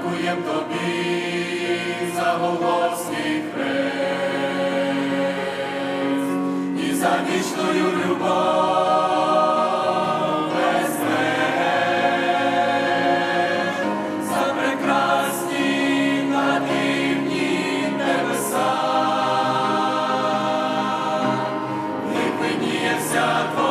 дякуєм тобі за голосний хрест і за вічною любов без меж, за прекрасні на надивні небеса, не вся твоя.